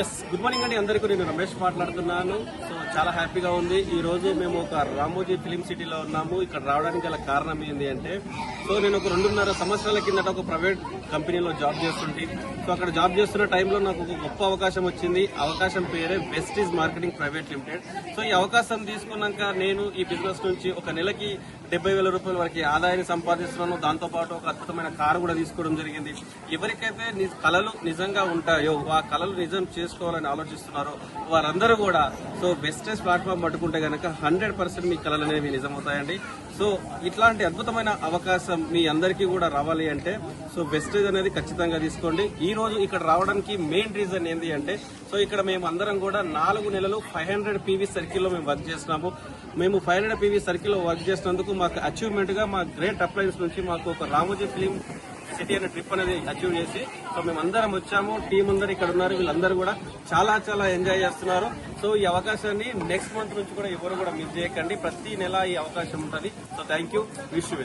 Yes good morning అండి. అందరికీ నేను రమేష్ మాట్లాడుతున్నాను. సో చాలా హ్యాపీగా ఉంది. ఈ రోజు మేము ఒక రామోజీ ఫిలిం సిటీలో ఉన్నాము. ఇక్కడ రావడానికి గల కారణం ఏంటి అంటే సో నేను ఒక రెండున్నర సంవత్సరాల కిందట ఒక ప్రైవేట్ కంపెనీలో జాబ్ చేస్తుంటే. సో అక్కడ జాబ్ చేస్తున్న టైంలో నాకు ఒక గొప్ప అవకాశం వచ్చింది. అవకాశం పేరే Vestige marketing private limited so ఈ అవకాశం తీసుకున్నాక నేను ఈ బిజినెస్ నుంచి ఒక నెలకి డెబ్బై వేల రూపాయల వరకు ఆదాయాన్ని సంపాదిస్తున్నాను. దాంతోపాటు ఒక అద్భుతమైన కారు కూడా తీసుకోవడం జరిగింది. ఎవరికైతే కళలు నిజంగా ఉంటాయో ఆ కళలు నిజం చేసుకోవాలని ఆలోచిస్తున్నారో వారందరూ కూడా. సో బెస్టెస్ట్ ప్లాట్ఫామ్ పట్టుకుంటే గనక హండ్రెడ్ పర్సెంట్ మీ కళలు అనేవి నిజమవుతాయండి. సో ఇట్లాంటి అద్భుతమైన అవకాశం మీ అందరికీ కూడా రావాలి అంటే సో బెస్టేజ్ అనేది ఖచ్చితంగా తీసుకోండి. ఈ రోజు ఇక్కడ రావడానికి మెయిన్ రీజన్ ఏంటి అంటే సో ఇక్కడ మేము అందరం కూడా నాలుగు నెలలు ఫైవ్ హండ్రెడ్ పీవీ సర్కిల్లో మేము వర్క్ చేస్తున్నాము. మేము ఫైవ్ హండ్రెడ్ పీవీ సర్కిల్లో వర్క్ చేసినందుకు మాకు అచీవ్మెంట్గా మా గ్రేట్ అప్లయన్స్ నుంచి మాకు ఒక రామోజీ ఫిలిం సిటీ అనే ట్రిప్ అనేది అచీవ్ చేసి సో మేము అందరం వచ్చాము టీం అందరు ఇక్కడ ఉన్నారు వీళ్ళందరూ కూడా చాలా చాలా ఎంజాయ్ చేస్తున్నారు. సో ఈ అవకాశాన్ని నెక్స్ట్ మంత్ నుంచి కూడా ఎవరు కూడా మిస్ చేయకండి. ప్రతి నెల ఈ అవకాశం ఉంటుంది. So thank you wish you